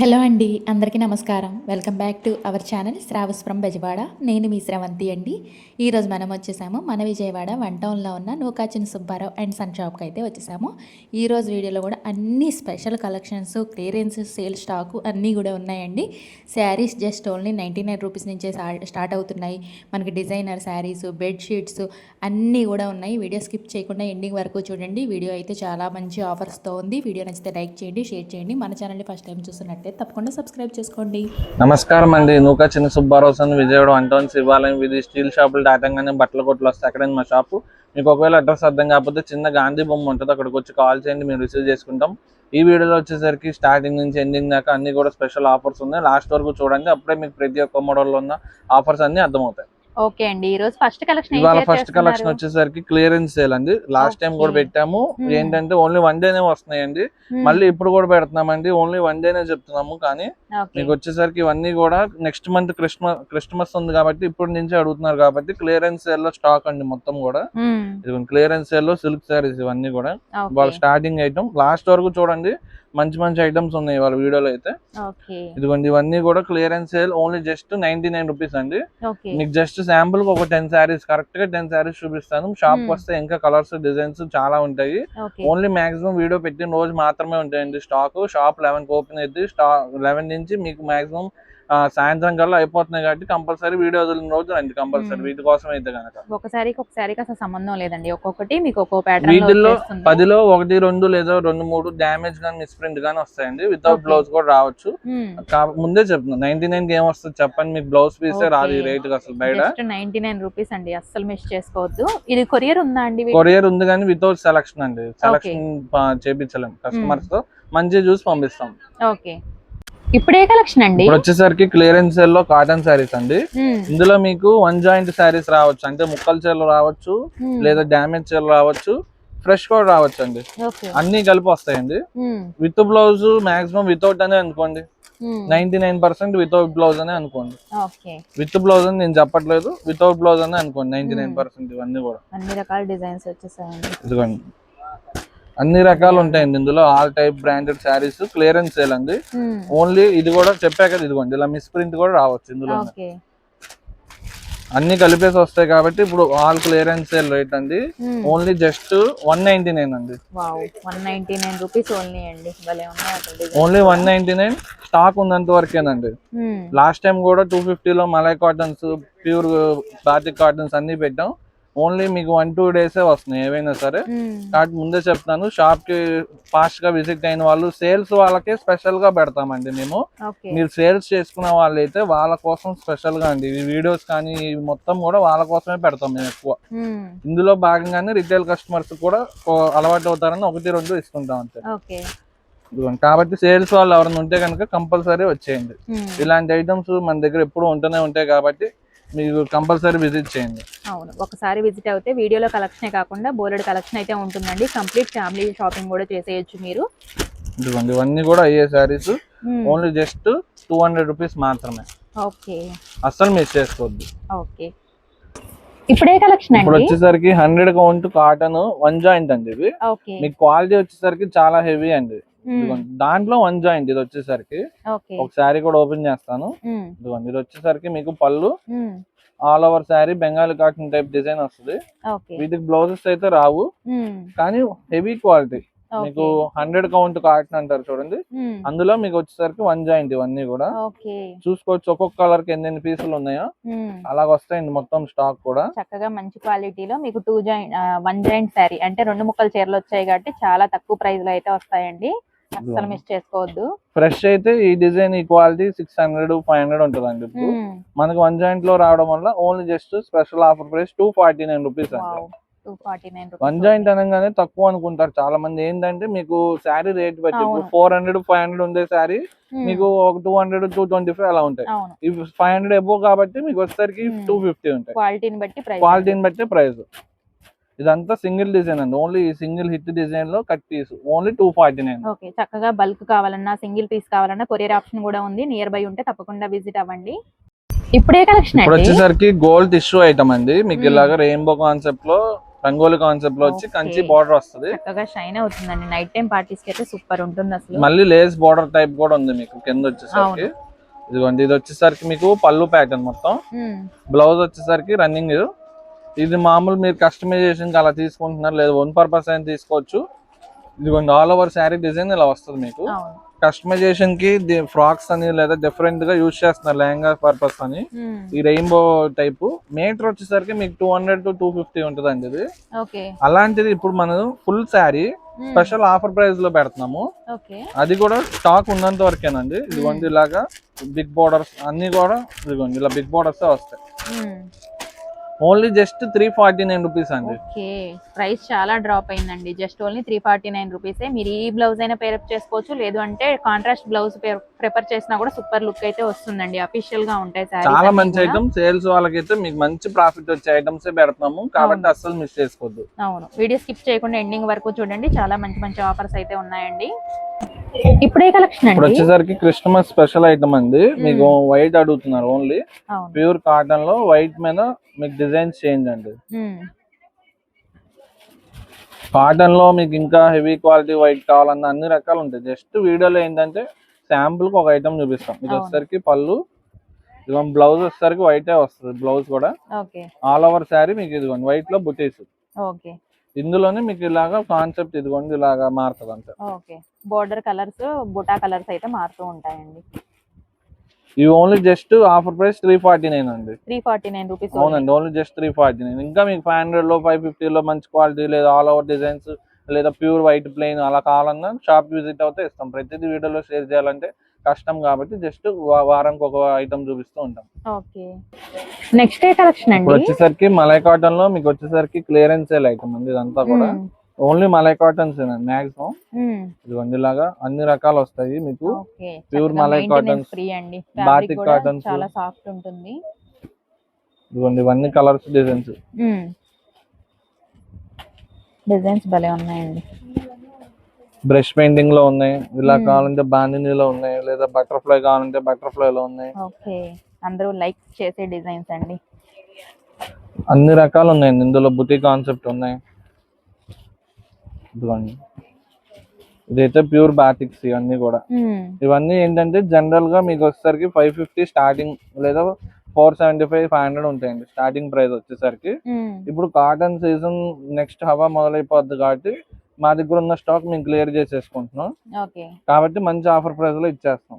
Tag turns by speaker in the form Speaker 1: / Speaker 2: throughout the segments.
Speaker 1: Hello అండి అందరికీ నమస్కారం. Welcome back to our channel Sravas from Bezawada. నేను మీ శ్రవంతి అండి. ఈరోజు మనం వచ్చేసాము మన విజయవాడ వన్ టౌన్లో ఉన్న నూకాచిన సుబ్బారావు అండ్ సన్ షాప్కి అయితే వచ్చేసాము. ఈరోజు వీడియోలో కూడా అన్ని special collections clearance sale stock అన్నీ కూడా ఉన్నాయండి. Saris just only ninety nine rupees నుంచే స్టార్ట్ అవుతున్నాయి. మనకి డిజైనర్ శారీస్ బెడ్షీట్స్ అన్నీ కూడా ఉన్నాయి. వీడియో స్కిప్ చేయకుండా ఎండింగ్ వరకు చూడండి. వీడియో అయితే చాలా మంచి ఆఫర్స్తో ఉంది. వీడియో నచ్చితే లైక్ చేయండి షేర్ చేయండి. మన ఛానల్ని ఫస్ట్ టైం చూస్తున్నట్టే తప్పకుండా సబ్స్క్రైబ్ చేసుకోండి.
Speaker 2: నమస్కారం అండి. నూకా చిన్న సుబ్బారావు సన్ విజయవాడ అంటోన్ శివాలయం ఇది స్టీల్ షాపులు దాటంగానే బట్టల కొట్లు వస్తాయి. అక్కడ మా షాపు. మీకు ఒకవేళ అడ్రస్ అర్థం కాకపోతే చిన్న గాంధీ బొమ్మ ఉంటుంది. అక్కడికి వచ్చి కాల్ చేయండి. మేము రిసీవ్ చేసుకుంటాం. ఈ వీడియోలో వచ్చేసరికి స్టార్టింగ్ నుంచి ఎండింగ్ దాకా అన్ని కూడా స్పెషల్ ఆఫర్స్ ఉన్నాయి. లాస్ట్ వరకు చూడండి. అప్పుడే మీకు ప్రతి ఒక్క మోడల్లో ఉన్న ఆఫర్స్ అన్ని అర్థమవుతాయి.
Speaker 3: ఓకే అండి. ఈ రోజు ఫస్ట్ కలెక్షన్
Speaker 2: ఇవాళ ఫస్ట్ కలెక్షన్ వచ్చేసరికి క్లియరెన్స్ సేల్ అండి లాస్ట్ టైం కూడా. పెట్టాము. ఏంటంటే ఓన్లీ వన్ డేనే వస్తున్నాయండి. మళ్ళీ ఇప్పుడు కూడా పెడుతున్నామండి. ఓన్లీ వన్ డేనే చెప్తున్నాము. కానీ మీకు వచ్చేసరికి ఇవన్నీ కూడా నెక్స్ట్ మంత్ క్రిస్మస్ క్రిస్మస్ ఉంది కాబట్టి ఇప్పటి నుంచి అడుగుతున్నారు కాబట్టి క్లియరెన్స్ సేల్లో స్టాక్ అండి మొత్తం కూడా. ఇది క్లియరెన్స్ సేల్లో సిల్క్ సారీస్ ఇవన్నీ కూడా. వాళ్ళ స్టార్టింగ్ ఐటమ్. లాస్ట్ వరకు చూడండి. మంచి మంచి ఐటమ్స్ ఉన్నాయి వాళ్ళ వీడియోలో అయితే. ఇదిగోండి ఇవన్నీ కూడా clearance sale only just ninety nine rupees అండి మీకు జస్ట్ శాంపుల్ ఒక టెన్ శారీస్ కరెక్ట్గా టెన్ శారీస్ చూపిస్తాను. Shop
Speaker 3: Hmm.
Speaker 2: వస్తే ఇంకా కలర్స్ డిజైన్స్ చాలా ఉంటాయి. ఓన్లీ మాక్సిమం వీడియో పెట్టిన రోజు మాత్రమే ఉంటాయండి స్టాక్ షాప్ లెవెన్ ఓపెన్ అయితే స్టాక్ లెవెన్ నుంచి మీకు మాక్సిమం సాయంత్రం కల్లా అయిపోతున్నాయి కాబట్టి కంపల్సరీ వీడియో వదిలిన రోజు రండి కంపల్సరీ. వీటి కోసం అయితే కనుక
Speaker 3: ఒకసారికి ఒకసారికి అసలు సంబంధం లేదండి. ఒక్కొక్కటి మీకు ఒక్కో ప్యాటర్న్
Speaker 2: వీటిల్లో పదిలో ఒకటి రెండు లేదా రెండు మూడు డ్యామేజ్ గానీ మిస్ప్రింట్ గానీ వస్తాయండి. వితౌట్. బ్లౌజ్ కూడా రావచ్చు. ముందే చెప్తున్నా నైన్టీ నైన్కి ఏం వస్తుంది చెప్పండి. మీకు బ్లౌజ్ పీసే రాదు ఈ. రేట్ అసలు బయట.
Speaker 3: నైన్టీ నైన్ రూపీస్ అండి. అస్సలు మిస్ చేసుకోవద్దు. ఇది కొరియర్ ఉందా అండి
Speaker 2: కొరియర్ ఉంది కానీ వితౌట్ సెలక్షన్ అండి. సెలక్షన్ చేపించలేం. కస్టమర్స్తో మంచిగా చూసి పంపిస్తాం.
Speaker 3: ఓకే. ఇప్పుడే కలెక్షన్ అండి.
Speaker 2: ఇప్పుడు వచ్చేసరికి క్లియరెన్స్ సేల్లో కాటన్ శారీస్ అండి. ఇందులో మీకు వన్ జాయింట్ శారీస్ రావచ్చు. అంటే ముక్కల చీరలు రావచ్చు. లేదా డ్యామేజ్ చీరలు రావచ్చు ఫ్రెష్ కూడా రావచ్చు అండి అన్ని కలిపి వస్తాయండి. విత్ బ్లౌజ్ మాక్సిమం వితౌట్ అనే అనుకోండి. Ninety nine percent without blouse అనే అనుకోండి. విత్ బ్లౌజ్ అని నేను చెప్పట్లేదు. వితౌట్ బ్లౌజ్ అనే అనుకోండి. నైన్టీ నైన్ పర్సెంట్ ఇవన్నీ కూడా.
Speaker 3: అన్ని రకాల డిజైన్స్ వచ్చేసాయండి.
Speaker 2: ఇదిగోండి. అన్ని రకాలు ఉంటాయండి ఇందులో. All type branded saris clearance sale అండి. ఓన్లీ ఇది కూడా చెప్పా కదా ఇదిగోండి ఇలా మిస్ ప్రింట్ కూడా రావచ్చు ఇందులో అన్ని కలిపేసి వస్తాయి కాబట్టి ఇప్పుడు ఆల్ క్లియరెన్స్ సేల్ రేట్ అండి. Only just one ninety nine అండి.
Speaker 3: Only
Speaker 2: one ninety nine stock ఉన్నంత వరకేనండి. లాస్ట్ టైం కూడా టూ ఫిఫ్టీలో malai cottons pure batik cottons అన్ని పెట్టాం. ఓన్లీ మీకు వన్ టూ డేసే వస్తున్నాయి ఏవైనా సరే. కాబట్టి ముందే చెప్తాను షాప్కి ఫాస్ట్గా విజిట్ అయిన వాళ్ళు సేల్స్ వాళ్ళకే స్పెషల్గా పెడతామండి మేము మీరు సేల్స్ చేసుకున్న వాళ్ళైతే వాళ్ళ కోసం స్పెషల్గా అండి వీడియోస్ కానీ మొత్తం కూడా వాళ్ళ కోసమే పెడతాం మేము ఎక్కువ. ఇందులో భాగంగానే రిటైల్ కస్టమర్స్ కూడా అలవాటు అవుతారని ఒకటి రెండు ఇస్తుంటాం అంతే. కాబట్టి సేల్స్ వాళ్ళు ఎవరైనా ఉంటే కనుక కంపల్సరీ వచ్చేయండి. ఇలాంటి ఐటమ్స్ మన దగ్గర ఎప్పుడు ఉంటూనే ఉంటాయి కాబట్టి మీకు కంపల్సరీ విజిట్ చేయండి.
Speaker 3: అవును. ఒకసారి విజిట్ అవుతే వీడియోలో కలెక్షనే కాకుండా బోలెడ్ కలెక్షన్ అయితే ఉంటుందండి. కంప్లీట్ ఫ్యామిలీ షాపింగ్ కూడా చేసేయచ్చు మీరు.
Speaker 2: ఇదిగోండి ఇవన్నీ కూడా అయ్యే saris. Only just two hundred rupees మాత్రమే.
Speaker 3: ఓకే.
Speaker 2: అస్సలు మిస్ చేసుకోవద్దు.
Speaker 3: ఓకే. ఇప్పుడే కలెక్షన్
Speaker 2: ఇప్పుడు వచ్చేసరికి hundred count cotton one joint అండి
Speaker 3: ఓకే.
Speaker 2: మీకు క్వాలిటీ వచ్చేసరికి చాలా హెవీ అండి. దాంట్లో వన్ జాయింట్ ఇది వచ్చేసరికి ఒక శారీ కూడా ఓపెన్ చేస్తాను. ఇదిగోండి ఇది వచ్చేసరికి మీకు పళ్ళు. All over sari Bengali cotton type design వస్తుంది. వీటికి బ్లౌజెస్ అయితే రావు. కానీ హెవీ క్వాలిటీ. మీకు హండ్రెడ్ కౌంట్ కాటన్ అంటారు చూడండి. అందులో మీకు వచ్చేసరికి వన్ జాయింట్ ఇవన్నీ కూడా. చూసుకోవచ్చు ఒక్కొక్క కలర్కి ఎన్ని పీసులు ఉన్నాయో. అలాగ వస్తాయండి మొత్తం స్టాక్ కూడా.
Speaker 3: చక్కగా మంచి క్వాలిటీలో మీకు two joint one joint sari అంటే రెండు ముక్కల చీరలు వచ్చాయి కాబట్టి చాలా తక్కువ ప్రైస్లో అయితే వస్తాయండి. అస్సలు మిస్ చేసుకోవద్దు.
Speaker 2: ఫ్రెష్ అయితే ఈ డిజైన్ ఈ quality six hundred five hundred ఇప్పుడు
Speaker 3: మ్మ్.
Speaker 2: మనకి వన్ జాయింట్లో రావడం వల్ల only just special offer price two forty nine rupees అండి వన్ జాయింట్ అనగానే తక్కువ అనుకుంటారు చాలా మంది ఏంటంటే మీకు శారీ రేట్ బట్టి. ఫోర్ హండ్రెడ్ ఫైవ్ హండ్రెడ్ ఉండే శారీ మీకు ఒక two hundred two twenty five అలా ఉంటాయి. ఇవి ఫైవ్ హండ్రెడ్ ఎబో కాబట్టి మీకు వచ్చేసరికి
Speaker 3: Hmm.
Speaker 2: టూ ఫిఫ్టీ ఉంటాయి.
Speaker 3: క్వాలిటీని బట్టి ప్రైస్
Speaker 2: ఇదంతా సింగిల్ డిజైన్ అండి. ఓన్లీ సింగిల్ హిట్ డిజైన్లో cut piece. Only two forty nine
Speaker 3: okay చక్కగా బల్క్ కావాలన్నా సింగిల్ పీస్ కావాలన్నా కొరియర్ ఆప్షన్ కూడా ఉంది. నియర్ బై ఉంటే తప్పకుండా విజిట్ అవ్వండి. ఇప్పుడే కలెక్షన్
Speaker 2: ఇప్పుడు వచ్చేసరికి గోల్డ్ టిష్యూ ఐటమ్ అండి. మీకు. ఇలాగా రెయిన్బో కాన్సెప్ట్లో రంగోలి కాన్సెప్ట్లో వచ్చి. కంచి బార్డర్ వస్తుంది.
Speaker 3: చక్కగా షైన్ అవుతుందండి. నైట్ టైం పార్టీస్కి అయితే సూపర్ ఉంటుంది అసలు.
Speaker 2: మళ్ళీ లేస్ బార్డర్ టైప్ కూడా ఉంది మీకు కింద వచ్చేసరికి. ఇదిగోండి ఇది వచ్చేసరికి మీకు పళ్ళు ప్యాటర్న్ మొత్తం. బ్లౌజ్ వచ్చేసరికి రన్నింగ్ ఇది మామూలు మీరు కస్టమైజేషన్ అలా తీసుకుంటున్నారు లేదా వన్ పర్పస్ అయినా తీసుకోవచ్చు. ఇదిగోండి ఆల్ ఓవర్ శారీ డిజైన్ ఇలా వస్తుంది మీకు. కస్టమైజేషన్కి ఫ్రాక్స్ అని లేదా డిఫరెంట్గా యూజ్ చేస్తున్నారు లెహంగా పర్పస్ అని.
Speaker 3: ఉమ్,
Speaker 2: ఈ రెయిన్బో టైప్ మీటర్ వచ్చేసరికి మీకు two hundred to two fifty ఉంటుందండి ఇది.
Speaker 3: ఓకే.
Speaker 2: అలాంటిది ఇప్పుడు మనం ఫుల్ శారీ స్పెషల్ ఆఫర్ ప్రైస్లో పెడుతున్నాము. అది కూడా స్టాక్ ఉన్నంత వరకేనండి. ఇదిగోండి ఇలాగా బిగ్ బోర్డర్స్ అన్ని కూడా ఇదిగోండి ఇలా బిగ్ బోర్డర్స్ వస్తాయి.
Speaker 3: ఉమ్,
Speaker 2: only just three forty nine rupees అండి.
Speaker 3: ఓకే. ప్రైస్ చాలా డ్రాప్ అయిందండి. Just only three forty nine రూపీసే. మీరు ఈ బ్లౌజ్ అయినా పేరప్ చేసుకోవచ్చు. లేదు అంటే కాంట్రాస్ట్ బ్లౌజ్ ప్రిపేర్ చేసినా కూడా సూపర్ లుక్ అయితే వస్తుందండి. అఫీషియల్గా ఉంటాయి
Speaker 2: చాలా మంచి. ఐటమ్ సేల్స్ వాళ్ళకైతే మీకు మంచి ప్రాఫిట్ వచ్చే ఐటమ్స్ పెడుతున్నాము కాబట్టి. అస్సలు మిస్ చేసుకోవద్దు.
Speaker 3: అవును. వీడియో స్కిప్ చేయకుండా ఎండింగ్ వరకు చూడండి. చాలా మంచి మంచి ఆఫర్స్ అయితే ఉన్నాయండి. ఇప్పుడే కలెక్షన్
Speaker 2: ఇప్పుడు వచ్చేసరికి క్రిస్టమస్ స్పెషల్ ఐటమ్ అండి. మీకు వైట్ అడుగుతున్నారు ఓన్లీ ప్యూర్ కాటన్లో వైట్ మీద మీకు డిజైన్స్ చేంజ్ అండి. కాటన్లో మీకు ఇంకా హెవీ క్వాలిటీ వైట్ కావాలన్న అన్ని రకాలు ఉంటాయి. జస్ట్ వీడియోలో ఏంటంటే శాంపుల్కి ఒక ఐటమ్ చూపిస్తాం. ఇది. వచ్చేసరికి పళ్ళు. ఇదిగోండి బ్లౌజ్ వచ్చేసరికి వైటే వస్తుంది బ్లౌజ్ కూడా. ఆల్ ఓవర్ శారీ మీకు ఇదిగోండి వైట్లో బుటీస్. ఇందులోనే మీకు ఇలాగా కాన్సెప్ట్ ఇదిగోండి ఇలాగా మారుతుంది అంతే
Speaker 3: ఓకే. బోర్డర్ కలర్స్ బుటా కలర్స్ అయితే మారుతూ ఉంటాయండి.
Speaker 2: ఇవి only just offer price three forty nine అండి.
Speaker 3: త్రీ ఫార్టీ నైన్ రూపీస్
Speaker 2: అవునండి only just three forty nine ఇంకా మీకు ఫైవ్ హండ్రెడ్లో ఫైవ్ ఫిఫ్టీ లో మంచి క్వాలిటీ లేదా ఆల్ ఓవర్ డిజైన్స్ లేదా ప్యూర్ వైట్ ప్లెయిన్ అలా కావాలన్నా షాప్ విజిట్ అవుతే ఇస్తాం. ప్రతిదీ వీడియోలో షేర్ చేయాలంటే కష్టం కాబట్టి జస్ట్ వారానికి ఒక ఐటమ్ చూపిస్తూ ఉంటాం.
Speaker 3: ఓకే. నెక్స్ట్ కలెక్షన్ అండి?
Speaker 2: వచ్చేసరికి మలై కాటన్లో మీకు వచ్చేసరికి క్లియరెన్స్ సేల్ ఐటమ్ అండి ఇదంతా కూడా.
Speaker 3: Um,
Speaker 2: only malai cottons maximum. ఇదిగోండి ఇలాగా అన్ని రకాలు వస్తాయి మీకు. Malay
Speaker 3: maintenance
Speaker 2: cottons,
Speaker 3: free అండి. కూడా
Speaker 2: cottons.
Speaker 3: చాలా సాఫ్ట్ ఉంటుంది.
Speaker 2: ఇదిగోండి ఇవన్నీ కలర్స్ డిజైన్స్.
Speaker 3: డిజైన్స్ భలే ఉన్నాయండి.
Speaker 2: బ్రష్ పెయింటింగ్లో ఉన్నాయి. ఇలా. కావాలంటే బాందినీలో ఉన్నాయి లేదా బటర్ఫ్లై కావాలంటే బటర్ఫ్లై లో ఉన్నాయి.
Speaker 3: ఓకే. అందరూ లైక్ చేసే డిజైన్స్ అండి.
Speaker 2: అన్ని రకాలు ఉన్నాయండి. ఇందులో బుటీ కాన్సెప్ట్ ఉన్నాయి. ఇదిగోండి ఇదైతే ప్యూర్ బాటిక్స్ ఇవన్నీ కూడా. ఇవన్నీ ఏంటంటే జనరల్గా మీకు వచ్చేసరికి ఫైవ్ ఫిఫ్టీ స్టార్టింగ్ లేదా four seventy five five hundred ఉంటాయండి. స్టార్టింగ్ ప్రైస్ వచ్చేసరికి. ఇప్పుడు కాటన్ సీజన్ నెక్స్ట్ హవా మొదలైపోద్ది కాబట్టి మా దగ్గర ఉన్న స్టాక్ మేము క్లియర్ చేసేసుకుంటున్నాం. కాబట్టి మంచి ఆఫర్ ప్రైస్లో ఇచ్చేస్తాం.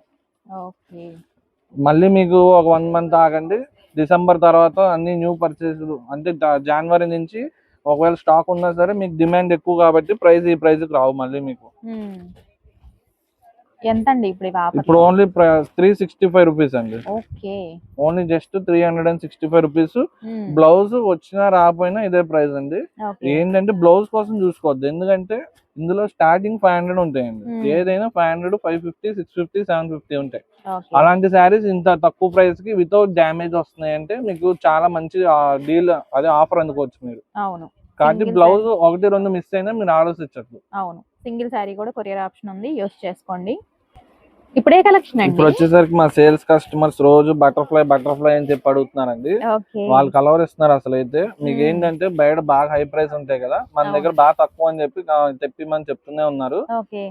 Speaker 2: మళ్ళీ మీకు ఒక వన్ మంత్ ఆగండి. డిసెంబర్ తర్వాత అన్ని న్యూ పర్చేస్ అంటే జనవరి నుంచి ఒకవేళ స్టాక్ ఉన్నా సరే మీకు డిమాండ్ ఎక్కువ కాబట్టి ప్రైస్ ఈ ప్రైస్ రావు మళ్ళీ మీకు.
Speaker 3: ఎంత అండి ఇప్పుడు
Speaker 2: ఇప్పుడు only three sixty five rupees అండి.
Speaker 3: Okay.
Speaker 2: Only just three hundred and sixty five rupees. Blouse వచ్చినా రాకపోయినా ఇదే ప్రైస్ అండి. ఏంటంటే బ్లౌజ్ కోసం చూసుకోవద్దు. ఎందుకంటే ఇందులో స్టార్టింగ్ ఫైవ్ హండ్రెడ్ ఉంటాయండి.
Speaker 3: Hmm.
Speaker 2: ఏదైనా five hundred five fifty six fifty seven fifty ఉంటాయి. అలాంటి శారీస్ ఇంత తక్కువ ప్రైస్కి వితౌట్ డ్యామేజ్ వస్తున్నాయి అంటే మీకు చాలా మంచి డీల్ అదే ఆఫర్ అందుకోవచ్చు మీరు.
Speaker 3: అవును.
Speaker 2: కాబట్టి బ్లౌజ్ ఒకటి రెండు మిస్ అయినా మీరు ఆలోచించచ్చు
Speaker 3: అవును. సింగిల్ శారీ కూడా కొరియర్ ఆప్షన్ ఉంది. యూస్ చేసుకోండి. ఇప్పుడే కలెక్షన్ అండి?
Speaker 2: ఇప్పుడు వచ్చేసరికి మా సేల్స్ కస్టమర్స్ రోజు బటర్ఫ్లై బటర్ఫ్లై అని చెప్పి అడుగుతున్నారండి. వాళ్ళు కలవరిస్తున్నారు అసలు అయితే మీకు. ఏంటంటే బయట బాగా హై ప్రైస్ ఉంటాయి కదా మన. దగ్గర బాగా తక్కువ అని చెప్పి తెప్పిమని చెప్తూనే ఉన్నారు.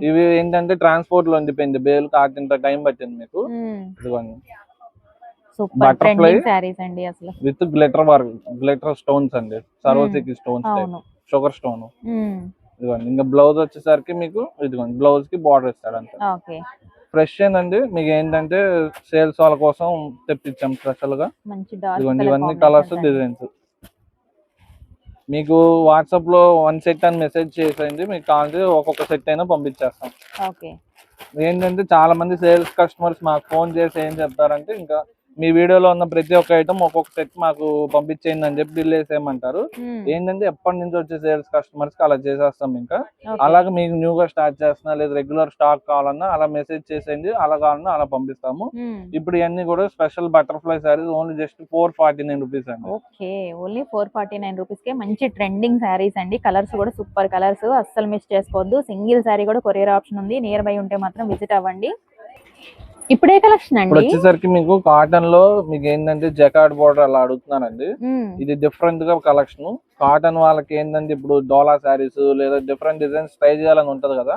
Speaker 2: ఇవి ఏంటంటే ట్రాన్స్పోర్ట్లో ఉండిపోయింది. బేలు కాకింత టైం పట్టింది మీకు. ఇదిగోండి.
Speaker 3: శారీస్ అండి అసలు.
Speaker 2: With glitter work glitter stones అండి. సర్వసిక్ స్టోన్స్ షుగర్ స్టోన్ ఇదిగోండి. ఇంకా బ్లౌజ్ వచ్చేసరికి మీకు ఇదిగోండి. బ్లౌజ్కి బార్డర్ ఇస్తాడు అంతే ఫ్రెష్ ఏందండి మీకు ఏంటంటే సేల్స్ వాళ్ళ కోసం తెప్పించాం స్పెషల్గా ఇవన్నీ కలర్స్ డిజైన్స్ మీకు వాట్సాప్లో వన్ సెట్ అని మెసేజ్ చేసేయండి. మీకు కావాలంటే ఒక్కొక్క సెట్ అయినా పంపించేస్తాం. ఏంటంటే చాలా మంది సేల్స్ కస్టమర్స్ మాకు ఫోన్ చేసి ఏం చెప్తారంటే ఇంకా మీ వీడియోలో ఉన్న ప్రతి ఒక్క ఐటమ్ ఒక్కొక్క సెట్ మాకు పంపించేయండి అని చెప్పి బిల్ వేసేయమంటారు. ఏంటంటే ఎప్పటి నుంచి వచ్చే సేల్స్ కస్టమర్స్కి అలా చేసేస్తాం ఇంకా. అలాగే మీకు న్యూగా స్టార్ట్ చేస్తున్నా లేదా రెగ్యులర్ స్టాక్ కావాలన్నా అలా మెసేజ్ చేసేయండి అలా కావాలన్నా అలా పంపిస్తాము. ఇప్పుడు ఇవన్నీ కూడా special butterfly saris only just four forty nine rupees అండి.
Speaker 3: Okay. Only four forty nine rupees కే మంచి ట్రెండింగ్ శారీస్ అండి. కలర్స్ కూడా సూపర్ కలర్స్ అస్సలు మిస్ చేసుకోవద్దు. సింగిల్ శారీ కూడా కొరియర్ ఆప్షన్ ఉంది. నియర్ బై ఉంటే మాత్రం విజిట్ అవ్వండి. ఇప్పుడే కలెక్షన్
Speaker 2: ఇప్పుడు
Speaker 3: అండి?
Speaker 2: వచ్చేసరికి మీకు కాటన్లో మీకు ఏంటంటే జకార్డ్ బోర్డర్ అలా అడుగుతున్నారండి
Speaker 3: ఉమ్,
Speaker 2: ఇది డిఫరెంట్గా కలెక్షన్ కాటన్ వాళ్ళకి ఏంటంటే ఇప్పుడు డోలా శారీస్ లేదా డిఫరెంట్ డిజైన్స్ ట్రై చేయాలని ఉంటది కదా?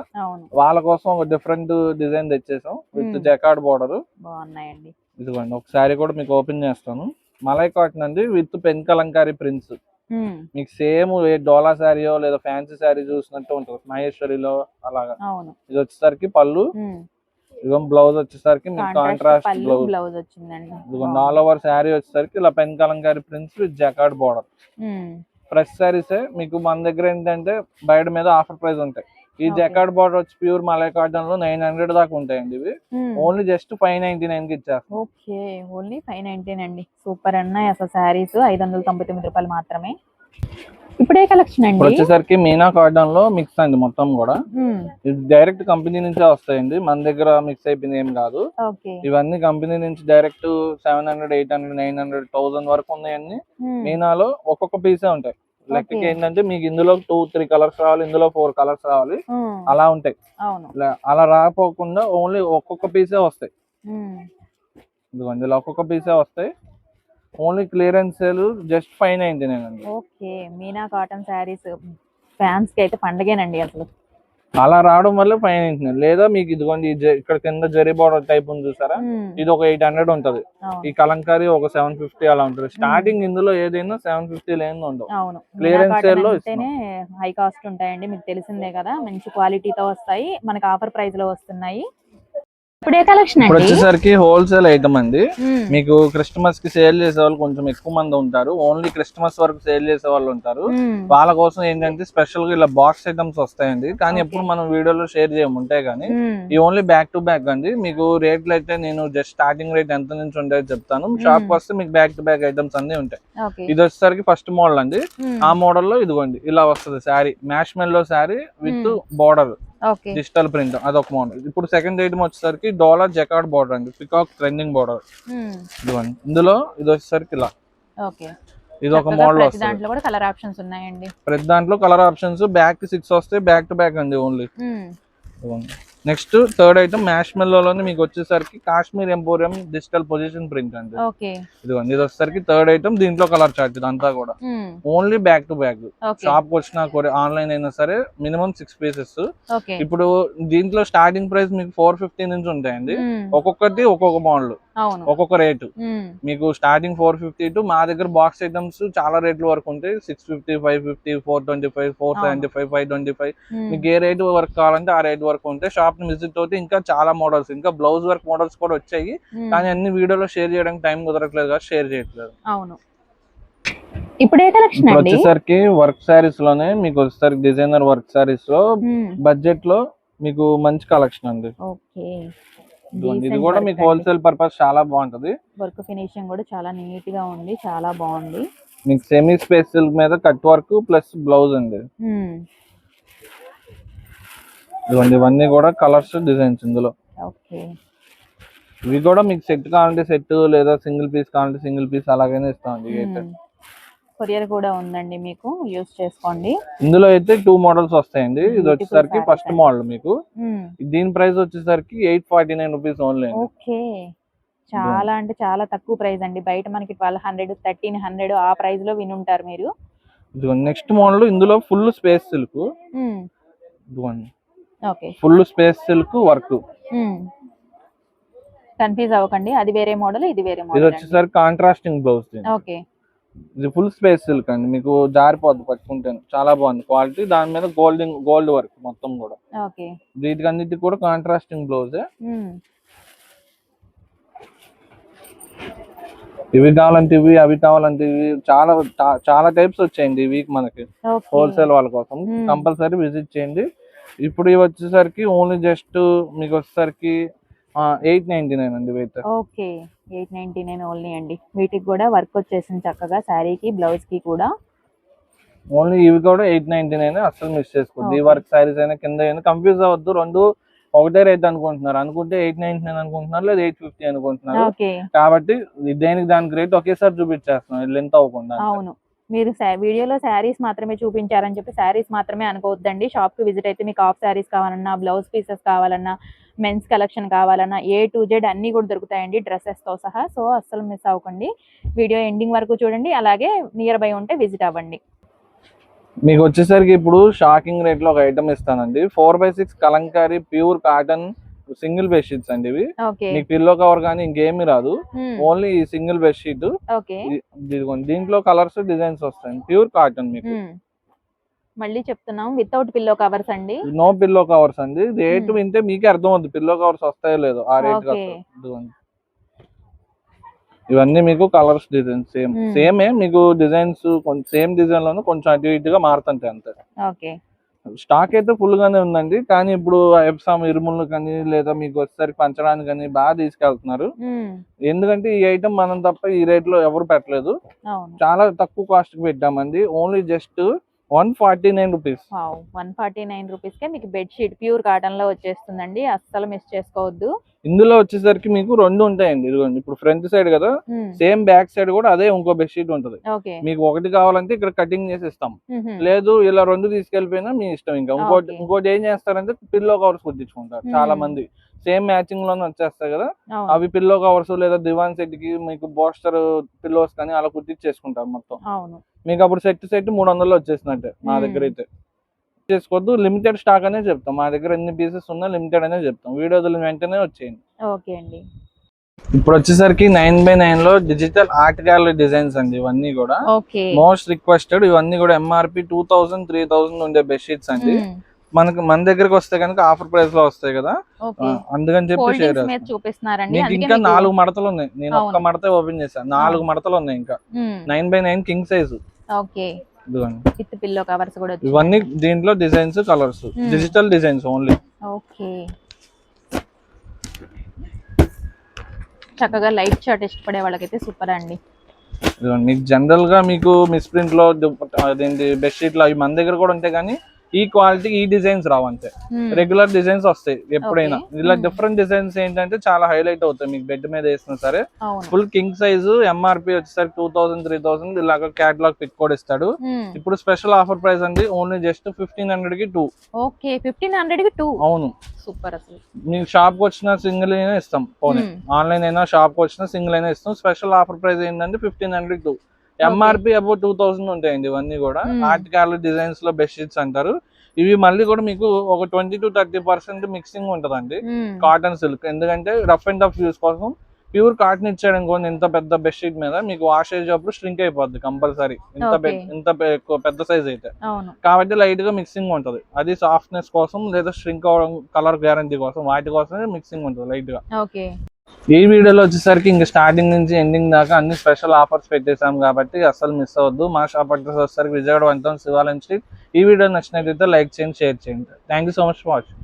Speaker 2: వాళ్ళ కోసం ఒక డిఫరెంట్ డిజైన్ తెచ్చేసాం విత్. Jacquard border.
Speaker 3: బాగున్నాయండి.
Speaker 2: ఇదిగోండి ఒక శారీ కూడా మీకు ఓపెన్ చేస్తాను. మలై కాటన్ అండి విత్ పెన్ కలంకారీ ప్రింట్స్ మీకు సేమ్ ఏ డోలా శారీయో లేదా ఫ్యాన్సీ శారీ చూసినట్టు ఉంటుంది. మహేశ్వరిలో అలాగా. ఇది వచ్చేసరికి పళ్ళు. ఇదిగో బ్లౌజ్ వచ్చేసరికి మీకు
Speaker 3: కాంట్రాస్ట్
Speaker 2: బ్లౌజ్.
Speaker 3: బ్లౌజ్ వచ్చిందండి.
Speaker 2: ఇదిగోండి ఆల్ ఓవర్ శారీ వచ్చేసరికి ఇలా pen Kalamkari prints with jacquard border fresh శారీసే మీకు మన దగ్గర ఏంటంటే బయట మీద ఆఫర్ ప్రైస్ ఉంటాయి. ఈ. జకార్డ్ బోర్డర్ వచ్చి ప్యూర్ మలై కాటన్లో నైన్ హండ్రెడ్ దాకా ఉంటాయండి ఇవి. ఓన్లీ జస్ట్ ఫైవ్ నైన్టీ నైన్కి ఇచ్చేస్తాం.
Speaker 3: ఓకే ఓన్లీ ఫైవ్ నైన్టీన్ అండి. సూపర్ అన్నాయి అసలు శారీస్ ఐదు వందల తొంభై తొమ్మిది రూపాయలు మాత్రమే. ఇప్పుడే కలెక్షన్ అండి?
Speaker 2: వచ్చేసరికి మీనా కాటన్లో మిక్స్ అండి మొత్తం కూడా. ఇది డైరెక్ట్ కంపెనీ నుంచే వస్తాయండి. మన దగ్గర మిక్స్ అయిపోయింది ఏం కాదు. ఇవన్నీ కంపెనీ నుంచి direct seven hundred eight hundred nine hundred thousand వరకు ఉన్నాయండి. మీనాలో ఒక్కొక్క పీసే ఉంటాయి. లెక్కకి
Speaker 3: Okay.
Speaker 2: ఏంటంటే మీకు ఇందులో టూ త్రీ కలర్స్ రావాలి ఇందులో ఫోర్ కలర్స్ రావాలి. అలా ఉంటాయి. అలా రాకపోకుండా ఓన్లీ ఒక్కొక్క పీసే వస్తాయి. ఇదిగోండి ఇలా ఒక్కొక్క పీసే వస్తాయి. Only clearance sale just five ninety nine అండి
Speaker 3: ఓకే మీనా కాటన్ శారీస్ ఫ్యాన్స్కి అయితే పండగేనండి అసలు.
Speaker 2: అలా రావడం వల్ల ఫైవ్ నైన్టీ నైన్ లేదా మీకు ఇదిగోండి ఇక్కడ కింద జరీ బార్డర్ టైప్ ఉంది చూసారా? ఇది ఒక ఎయిట్ హండ్రెడ్ ఉంటది. ఈ కలంకారీ ఒక సెవెన్ ఫిఫ్టీ అలా ఉంటుంది. స్టార్టింగ్ ఇందులో ఏదైనా సెవెన్ ఫిఫ్టీ లేని ఉండవు.
Speaker 3: అవును. కాటన్
Speaker 2: sale లో
Speaker 3: హై కాస్ట్ ఉంటాయండి మీకు తెలిసిందే కదా. మంచి క్వాలిటీతో వస్తాయి. మనకి ఆఫర్ ప్రైస్లో వస్తున్నాయి. ఇప్పుడే కలెక్షన్
Speaker 2: ఇప్పుడు
Speaker 3: అండి?
Speaker 2: వచ్చేసరికి హోల్సేల్ ఐటమ్ అండి. మీకు క్రిస్టమస్కి సేల్ చేసే వాళ్ళు కొంచెం ఎక్కువ మంది ఉంటారు. ఓన్లీ క్రిస్టమస్ వరకు సేల్ చేసే వాళ్ళు ఉంటారు. వాళ్ళ కోసం ఏంటంటే స్పెషల్గా ఇలా బాక్స్ ఐటమ్స్ వస్తాయండి. కానీ. ఎప్పుడు మనం వీడియోలో షేర్ చేయము ఉంటాయి కానీ. ఈ ఓన్లీ బ్యాక్ టు బ్యాక్ అండి. మీకు రేట్లు అయితే నేను జస్ట్ స్టార్టింగ్ రేట్ ఎంత నుంచి ఉంటాయో చెప్తాను. షాప్. వస్తే మీకు బ్యాక్ టు బ్యాక్ ఐటమ్స్ అన్ని ఉంటాయి. ఇది వచ్చేసరికి ఫస్ట్ మోడల్ అండి. ఆ మోడల్లో ఇదిగోండి ఇలా వస్తుంది sari. Marshmallow sari with. Border digital print అదొక మోడల్ ఇప్పుడు సెకండ్ ఐటమ్ వచ్చేసరికి డాలర్ జకార్డ్ బార్డర్ అండి. పికాక్ ట్రెండింగ్ బార్డర్ ఇదిగోండి. ఇందులో ఇది వచ్చేసరికి ఇలా. ఇది ఒక మోడల్
Speaker 3: దాంట్లో కూడా కలర్ ఆప్షన్స్ ఉన్నాయండి.
Speaker 2: ప్రతి దాంట్లో కలర్ ఆప్షన్స్ బ్యాక్ సిక్స్ వస్తాయి బ్యాక్ టు బ్యాక్ అండి ఓన్లీ నెక్స్ట్ థర్డ్ ఐటమ్ మ్యాష్ మెల్లోనే మీకు వచ్చేసరికి Kashmir emporium digital position print అండి. ఇదిగోండి ఇది వచ్చేసరికి థర్డ్ ఐటమ్. దీంట్లో కలర్ చార్ట్ ఇదంతా కూడా. Only back to back. షాప్కి వచ్చినా ఆన్లైన్ అయినా సరే మినిమం సిక్స్ పీసెస్ ఇప్పుడు దీంట్లో స్టార్టింగ్ ప్రైస్ మీకు ఫోర్ ఫిఫ్టీ నుంచి ఉంటాయండి. ఒక్కొక్కటి ఒక్కొక్క మోడల్ ఒక్కొక్క రేటు. మీకు స్టార్టింగ్ ఫోర్ ఫిఫ్టీ టు మా దగ్గర బాక్స్ ఐటమ్స్ చాలా రేట్ల వరకు ఉంటాయి. Six fifty five fifty four twenty five four seventy five five twenty five. మీకు ఏ రేట్ వరకు కావాలంటే ఆ రేట్ వరకు ఉంటాయి. షాప్ని విజిట్ అవుతే ఇంకా చాలా మోడల్స్ ఇంకా బ్లౌజ్ వర్క్ మోడల్స్ కూడా వచ్చాయి. కానీ అన్ని వీడియోలో షేర్ చేయడానికి టైం కుదరట్లేదు కదా షేర్ చేయట్లేదు.
Speaker 3: అవును. ఇప్పుడే కలెక్షన్
Speaker 2: వచ్చేసరికి వర్క్ సారీస్లోనే మీకు వచ్చేసరికి డిజైనర్ వర్క్ సారీస్లో బడ్జెట్లో మీకు మంచి కలెక్షన్ అండి.
Speaker 3: ఓకే.
Speaker 2: ఇది కూడా మీకు హోల్సేల్ పర్పస్ చాలా బాగుంటది.
Speaker 3: వర్క్ ఫినిషింగ్ కూడా చాలా నీట్గా ఉంది చాలా బాగుంది.
Speaker 2: మీకు సెమీ స్పేస్ సిల్క్ మీద కట్ వర్క్ ప్లస్ బ్లౌజ్ అండి. ఇదిగోండి ఇవన్నీ కూడా కలర్స్ డిజైన్స్ ఇందులో.
Speaker 3: ఓకే.
Speaker 2: ఇవి కూడా మీకు సెట్ కావాలంటే సెట్ లేదా సింగిల్ పీస్ కావాలంటే సింగిల్ పీస్ అలాగైనా ఇస్తామండి. అయితే
Speaker 3: కొరియర్ కూడా ఉందండి మీకు యూస్ చేసుకోండి.
Speaker 2: ఇందులో అయితే టూ మోడల్స్ వస్తాయండి. ఇది వచ్చేసరికి ఫస్ట్. మోడల్ మీకు.
Speaker 3: ఉమ్,
Speaker 2: దీని ప్రైస్ వచ్చేసరికి eight forty nine rupees only
Speaker 3: okay. చాలా అంటే చాలా తక్కువ ప్రైస్ అండి. బయట మనకి ట్వెల్వ్ హండ్రెడ్ థర్టీన్ హండ్రెడ్ ఆ ప్రైస్లో వినుంటారు మీరు.
Speaker 2: నెక్స్ట్ మోడల్ ఇందులో full space silk
Speaker 3: okay
Speaker 2: full space silk work
Speaker 3: confuse అవ్వకండి. అది వేరే మోడల్ ఇది వేరే
Speaker 2: ఇది
Speaker 3: మోడల్
Speaker 2: వచ్చేసరికి కాంట్రాస్టింగ్ బ్లౌజ్
Speaker 3: ఓకే
Speaker 2: ఇది ఫుల్ స్పేస్ సిల్క్ అండి. మీకు జారిపోద్ది పట్టుకుంటాను. చాలా బాగుంది క్వాలిటీ దాని మీద గోల్డింగ్ గోల్డ్ వర్క్ మొత్తం కూడా. వీటికి అన్నిటికి కూడా కాంట్రాస్టింగ్ బ్లౌజ్ ఇవి కావాలంటే ఇవి అవి కావాలంటే ఇవి. చాలా చాలా టైప్స్ వచ్చాయండి ఈ వీక్ మనకి. హోల్సేల్ వాళ్ళ కోసం. కంపల్సరీ విజిట్ చేయండి. ఇప్పుడు ఇవి వచ్చేసరికి ఓన్లీ జస్ట్ మీకు వచ్చేసరికి ఎయిట్ నైన్టీ నైన్ అండి wait.
Speaker 3: Okay eight ninety nine only అండి. వీటికి కూడా వర్క్ వచ్చేసింది చక్కగా శారీకి బ్లౌజ్కి కూడా.
Speaker 2: ఓన్లీ ఇవి కూడా ఎయిట్ నైన్టీ నైన్ అసలు మిస్ చేసుకోవద్దు. ఈ. వర్క్ సారీస్ అయినా కింద అయినా కన్ఫ్యూజ్ అవ్వద్దు. రెండు ఒకటే రేట్ అనుకుంటున్నారు. అనుకుంటే ఎయిట్ నైన్టీ నైన్ అనుకుంటున్నారు లేదా ఎయిట్ ఫిఫ్టీ అనుకుంటున్నారు.
Speaker 3: ఓకే.
Speaker 2: కాబట్టి దేనికి దానికి రేట్ ఒకేసారి చూపించేస్తున్నాం. లెంత్ అవ్వకుండా
Speaker 3: అవును. మీరు వీడియోలో శారీస్ మాత్రమే చూపించారని చెప్పి శారీస్ మాత్రమే అనుకోవద్దండి. షాప్కి విజిట్ అయితే మీకు ఆఫ్ శారీస్ కావాలన్నా బ్లౌజ్ పీసెస్ కావాలన్నా మెన్స్ కలెక్షన్ కావాలన్నా ఏ టు జెడ్ అన్ని కూడా దొరుకుతాయండి డ్రెస్సెస్తో సహా. సో అస్సలు మిస్ అవ్వకండి. వీడియో ఎండింగ్ వరకు చూడండి. అలాగే నియర్ బై ఉంటే విజిట్ అవ్వండి.
Speaker 2: మీకు వచ్చేసరికి ఇప్పుడు షాకింగ్ రేట్లో ఒక ఐటమ్ ఇస్తానండి. Four by six Kalamkari pure cotton single bedsheets అండి ఇవి. మీకు పిల్లో కవర్ కానీ ఇంకేమీ రాదు. ఓన్లీ సింగిల్ బెడ్షీట్ దీంట్లో కలర్స్ డిజైన్స్ వస్తాయి ప్యూర్ కాటన్ మీకు.
Speaker 3: మళ్ళీ చెప్తున్నాం వితౌట్ పిల్లో కవర్స్ అండి.
Speaker 2: నో పిల్లో కవర్స్ అండి. Rate
Speaker 3: Hmm.
Speaker 2: వింటే మీకే అర్థం అవుతుంది పిల్లో కవర్స్ వస్తాయో లేదో ఆ రేట్. ఇవన్నీ మీకు కలర్స్ డిజైన్స్ సేమ్
Speaker 3: Hmm.
Speaker 2: సేమే మీకు డిజైన్స్ కొంచెం సేమ్ డిజైన్లోనే కొంచెం అటు ఇటుగా మారుతుంటాయి అంతే.
Speaker 3: ఓకే
Speaker 2: స్టాక్ అయితే ఫుల్ గానే ఉందండి. కానీ ఇప్పుడు ఎప్సామ్ ఇరుములు కానీ లేదా మీకు వచ్చేసరికి పంచడానికి కానీ బాగా తీసుకెళ్తున్నారు. ఎందుకంటే ఈ ఐటమ్ మనం తప్ప ఈ రేట్లో ఎవరు పెట్టలేదు. చాలా తక్కువ కాస్ట్కి పెట్టామండి. Only just one forty nine rupees.
Speaker 3: One forty nine rupees కే మీకు బెడ్ షీట్ ప్యూర్ కాటన్లో వచ్చేస్తుందండి. అస్సలు మిస్ చేసుకోవద్దు.
Speaker 2: ఇందులో వచ్చేసరికి మీకు రెండు ఉంటాయండి. ఇదిగోండి ఇప్పుడు ఫ్రంట్ సైడ్ కదా సేమ్ బ్యాక్ సైడ్ కూడా అదే ఇంకో బెడ్షీట్ ఉంటుంది.
Speaker 3: ఓకే.
Speaker 2: మీకు ఒకటి కావాలంటే ఇక్కడ కటింగ్ చేసి ఇస్తాం లేదు ఇలా రెండు తీసుకెళ్ళిపోయినా మీ ఇష్టం. ఇంకా ఇంకోటి. ఇంకోటి ఏం చేస్తారంటే పిల్లో కవర్స్ కుట్టించుకుంటారు చాలా. మంది సేమ్ మ్యాచింగ్లోనే వచ్చేస్తాయి కదా? అవి పిల్లో కవర్స్ లేదా దివాన్ సెట్కి మీకు బోస్టర్ పిల్లోస్ కానీ అలా కుట్టించేసుకుంటారు మొత్తం. మీకు అప్పుడు సెట్ సెట్ మూడు వందలు వచ్చేసినట్టే మా. దగ్గర అయితే. చేసుకోవద్దు లిమిటెడ్ స్టాక్ అనే చెప్తాం. మా దగ్గర ఎన్ని పీసెస్ ఉన్నా లిమిటెడ్ అనే చెప్తాం. వీడియో వెంటనే వచ్చేయండి.
Speaker 3: ఓకే అండి.
Speaker 2: ఇప్పుడు వచ్చేసరికి నైన్ బై నైన్లో డిజిటల్ ఆర్ట్ గ్యాలరీ డిజైన్స్ అండి ఇవన్నీ కూడా. మోస్ట్ రిక్వెస్టెడ్ ఇవన్నీ కూడా MRP two thousand three thousand ఉండే బెడ్షీట్స్ అండి. మనకు మన దగ్గరకు వస్తే కనుక ఆఫర్ ప్రైస్లో వస్తాయి కదా. అందుకని చెప్పి షేర్
Speaker 3: చూపిస్తున్నారండి.
Speaker 2: ఇంకా నాలుగు మడతలు ఉన్నాయి. నేను ఒక్క. మడత ఓపెన్ చేశాను నాలుగు మడతలు ఉన్నాయి ఇంకా. Nine by nine king size
Speaker 3: okay.
Speaker 2: ఇదిగోండి.
Speaker 3: విత్ పిల్లో కవర్స్ కూడా వచ్చాయి.
Speaker 2: ఇవన్నీ దీంట్లో designs colours. Digital designs only
Speaker 3: okay. చక్కగా లైట్ షర్ట్ ఇష్టపడే వాళ్ళకైతే సూపర్ అండి.
Speaker 2: మీకు జనరల్గా మీకు మిస్ ప్రింట్లో అదేంటి బెడ్షీట్లో అవి మన దగ్గర కూడా ఉంటాయి కానీ ఈ క్వాలిటీ ఈ డిజైన్స్ రావు అంతే. రెగ్యులర్ డిజైన్స్ వస్తాయి ఎప్పుడైనా. ఇలా
Speaker 3: Hmm.
Speaker 2: డిఫరెంట్ డిజైన్స్ ఏంటంటే చాలా హైలైట్ అవుతాయి. మీకు బెడ్ మీద వేసినా సరే ఫుల్ కింగ్ సైజు ఎంఆర్పి వచ్చేసరికి టూ థౌసండ్ త్రీ థౌసండ్ ఇలాగ క్యాటలాగ్ పిక్ కూడా ఇస్తాడు.
Speaker 3: మ్మ్.
Speaker 2: ఇప్పుడు స్పెషల్ ఆఫర్ ప్రైస్ అండి ఓన్లీ జస్ట్ ఫిఫ్టీన్ హండ్రెడ్కి టూ
Speaker 3: ఓకే ఫిఫ్టీన్ హండ్రెడ్కి టూ
Speaker 2: అవును.
Speaker 3: సూపర్ అసలు.
Speaker 2: మీకు షాప్కి వచ్చిన సింగిల్ అయినా ఇస్తాం పోనీ.
Speaker 3: Hmm.
Speaker 2: ఆన్లైన్ అయినా షాప్కి వచ్చిన సింగిల్ అయినా ఇస్తాం. స్పెషల్ ఆఫర్ ప్రైస్ ఏంటంటే fifteen hundred two MRP about two thousand ఉంటాయండి ఇవన్నీ కూడా.
Speaker 3: Hmm.
Speaker 2: ఆర్ట్ గ్యాలరీ డిజైన్స్లో బెడ్షీట్స్ అంటారు. ఇవి మళ్ళీ కూడా మీకు ఒక twenty to thirty percent mixing ఉంటదండి. కాటన్ సిల్క్ ఎందుకంటే రఫ్ అండ్ టఫ్ యూస్ కోసం ప్యూర్ కాటన్ ఇచ్చాడు అనుకోండి ఇంత పెద్ద బెడ్షీట్ మీద మీకు వాష్ అయ్యేటప్పుడు స్ట్రింక్ అయిపోద్ది కంపల్సరీ ఇంత. ఇంత పెద్ద సైజ్ అయితే. కాబట్టి లైట్గా మిక్సింగ్ ఉంటది. అది సాఫ్ట్నెస్ కోసం లేదా స్ట్రింక్ అవడం కలర్ గ్యారంటీ కోసం వాటి కోసమే మిక్సింగ్ ఉంటుంది
Speaker 3: లైట్గా.
Speaker 2: ఈ వీడియోలో వచ్చేసరికి ఇంకా స్టార్టింగ్ నుంచి ఎండింగ్ దాకా అన్ని స్పెషల్ ఆఫర్స్ పెట్టేశాం కాబట్టి అస్సలు మిస్ అవ్వద్దు. మా షాప్ అడ్రస్ వచ్చేసరికి విజయవాడ వంతం శివాలయం స్ట్రీట్ ఈ వీడియో నచ్చినట్లయితే లైక్ చేయండి షేర్ చేయండి. Thank you so much for watching